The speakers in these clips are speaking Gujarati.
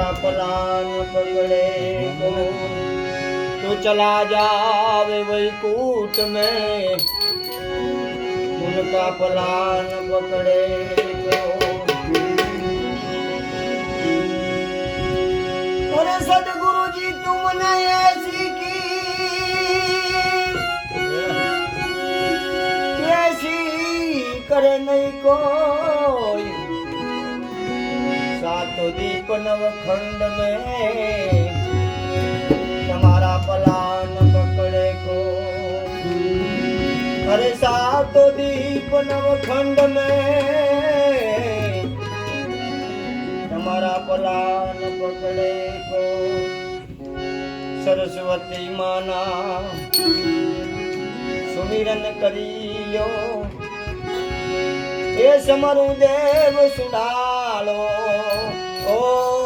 કાપલાન પગલે તો ચલા જાવે વૈકૂટ મેં ઉનકા પલાન પકડે સદગુરુજી તું મને એસી કી એસી કરે નહીં દીપ નવખંડ મેં. તમારા પલાન પકડે કો. અરે સાતો દીપ નવખંડ મેં. તમારા પલાન પકડે કો. સરસ્વતી માના સુમિરન કરીયો એ સમરું દેવ સુડાળો. 오.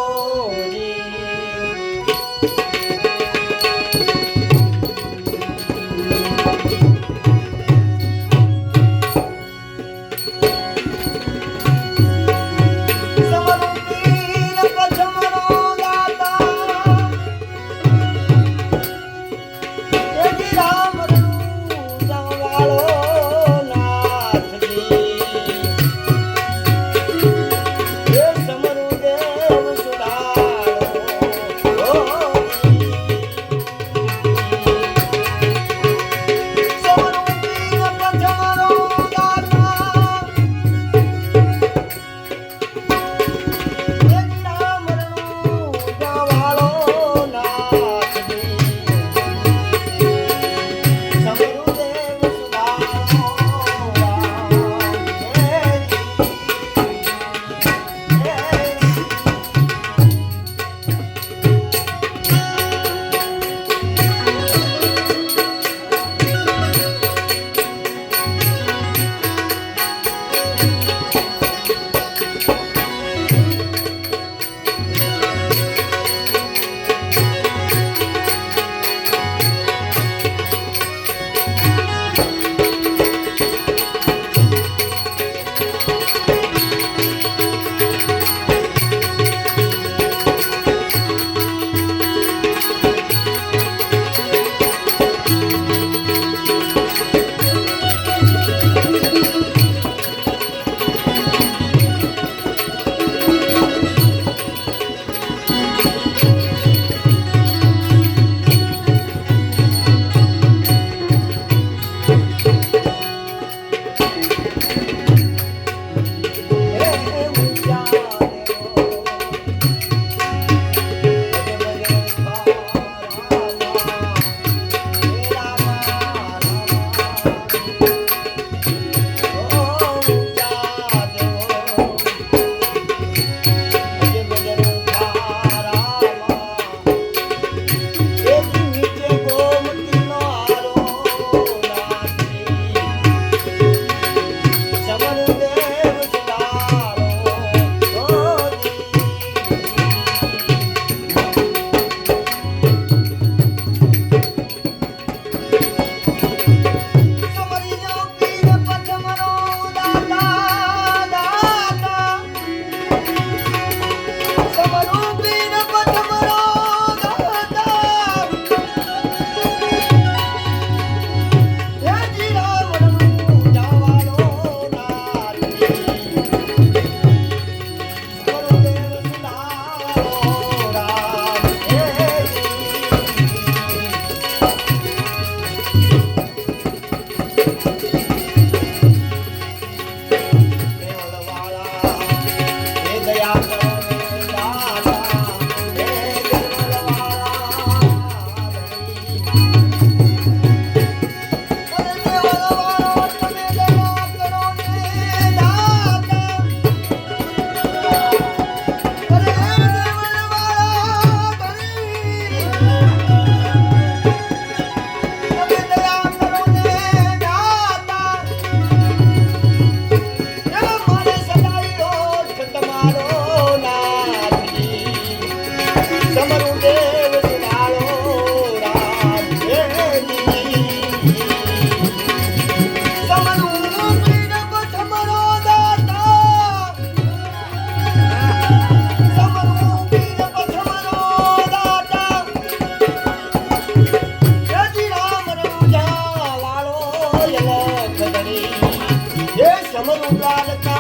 ஏ சமருங்காலத்தா